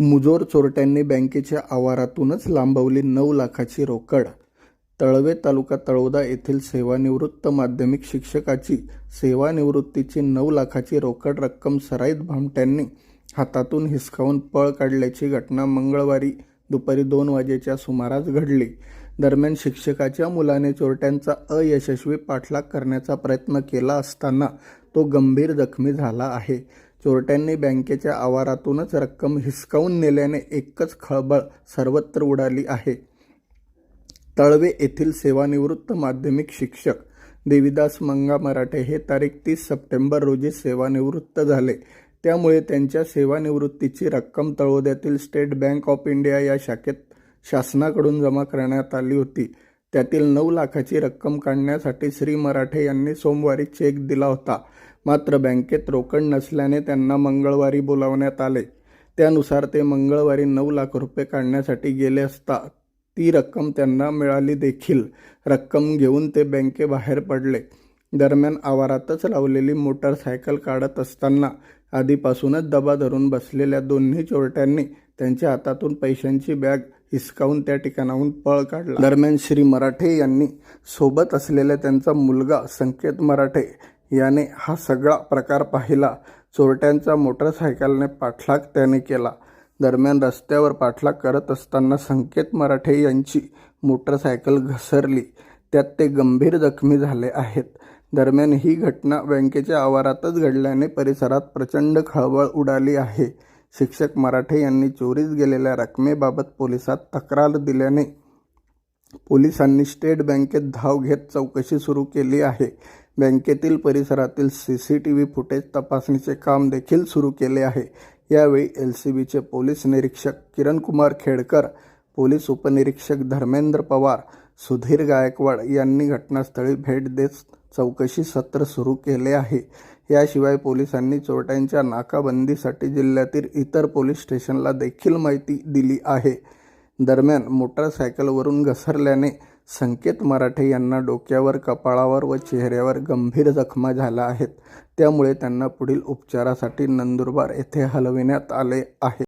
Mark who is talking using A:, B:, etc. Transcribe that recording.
A: मुजोर चोरट्यांनी बँकेच्या आवारातूनच लांबवली नऊ लाखाची रोकड. तळवे तालुका तळोदा येथील सेवानिवृत्त माध्यमिक शिक्षकाची सेवानिवृत्तीची नऊ लाखाची रोकड रक्कम सराईत भामट्यांनी हातातून हिसकावून पळ काढल्याची घटना मंगळवारी दुपारी दोन वाजेच्या सुमारास घडली. दरम्यान शिक्षकाच्या मुलाने चोरट्यांचा अयशस्वी पाठलाग करण्याचा प्रयत्न केला असताना तो गंभीर जखमी झाला आहे. चोरट्यांनी बँकेच्या आवारातूनच रक्कम हिसकावून नेल्याने एकच खळबळ सर्वत्र उडाली आहे. तळवे येथील सेवानिवृत्त माध्यमिक शिक्षक देविदास मंगा मराठे हे तारीख तीस सप्टेंबर रोजी सेवानिवृत्त झाले. त्यामुळे त्यांच्या सेवानिवृत्तीची रक्कम तळोद्यातील स्टेट बँक ऑफ इंडिया या शाखेत शासनाकडून जमा करण्यात आली होती. त्यातील नऊ लाखाची रक्कम काढण्यासाठी श्री मराठे यांनी सोमवारी चेक दिला होता. मात्र बँकेत रोकड नसल्याने त्यांना मंगळवारी बोलावण्यात आले. त्यानुसार ते मंगळवारी नऊ लाख रुपये काढण्यासाठी गेले असता ती रक्कम त्यांना मिळाली देखील. रक्कम घेऊन ते बँकेबाहेर पडले. दरम्यान आवारातच लावलेली मोटारसायकल काढत असताना आधीपासूनच दबा धरून बसलेल्या दोन्ही चोरट्यांनी त्यांच्या हातातून पैशांची बॅग हिसकावून त्या ठिकाणाहून पळ काढला. दरम्यान श्री मराठे यांनी सोबत असलेला त्यांचा मुलगा संकेत मराठे याने हा सगळा प्रकार पाहिला. चोरट्यांचा मोटरसायकलने पाठलाग त्याने केला. दरम्यान रस्त्यावर पाठलाग करत असताना संकेत मराठे यांची मोटरसायकल घसरली. त्यात ते गंभीर जखमी झाले आहेत. दरम्यान ही घटना बँकेच्या आवारातच घडल्याने परिसरात प्रचंड खळबळ उडाली आहे. शिक्षक मराठे यांनी चोरीस गेलेल्या रकमेबाबत पोलिसात तक्रार दिल्याने पोलिसांनी स्टेट बँकेत धाव घेत चौकशी सुरू केली आहे. बँकेतील परिसरातील C C T V footage तपासणीचे काम देखील सुरू केले आहे. यावेळी एल सी बीचे पोलीस निरीक्षक किरणकुमार खेडकर पोलीस उपनिरीक्षक धर्मेंद्र पवार सुधीर गायकवाड यांनी घटनास्थळी भेट देत चौकशी सत्र सुरू केले आहे. याशिवाय पोलिसांनी चोरट्यांच्या नाकाबंदीसाठी जिल्ह्यातील इतर पोलीस स्टेशनला देखील माहिती दिली आहे. दरम्यान मोटारसायकलवरून घसरल्याने संकेत मराठे यांना डोक्यावर कपाळावर व चेहऱ्यावर गंभीर जखमा झाल्या आहेत. त्यामुळे त्यांना पुढील उपचारासाठी नंदुरबार येथे हलविण्यात आले आहे.